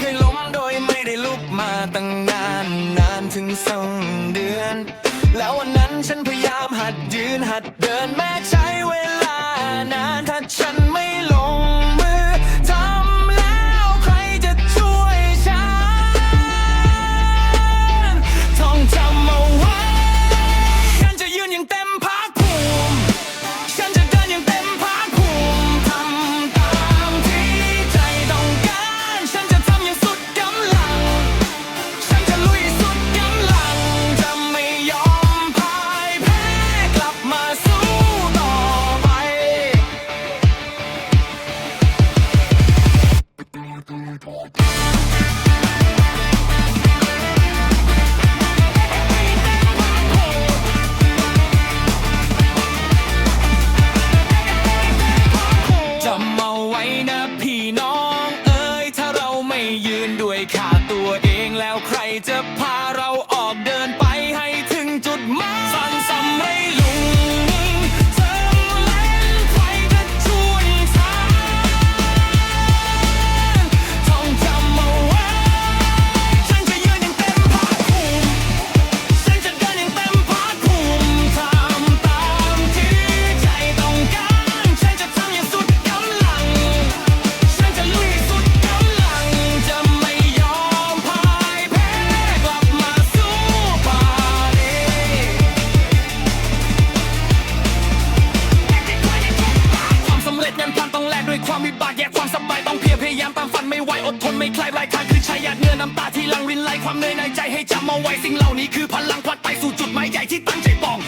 เคยล้มโดยไม่ได้ลุกมาตั้งนานนานถึงสองเดือน แล้ววันนั้นฉันพยายามหัดยืนหัดเดินแม้ใช้เว ด้วยขาตัวเองแล้วใครจะพาเรา ความสบายต้องเพียรพยายามตามฝันไม่ไหวอดทนไม่คลายรายทางคือช้หยาดเนื้อน้ำตาที่หลังรินไหลความเหนื่อยในใจให้จำเอาไว้สิ่งเหล่านี้คือพลังพลัดไปสู่จุดหมายใหญ่ที่ตั้งใจปอง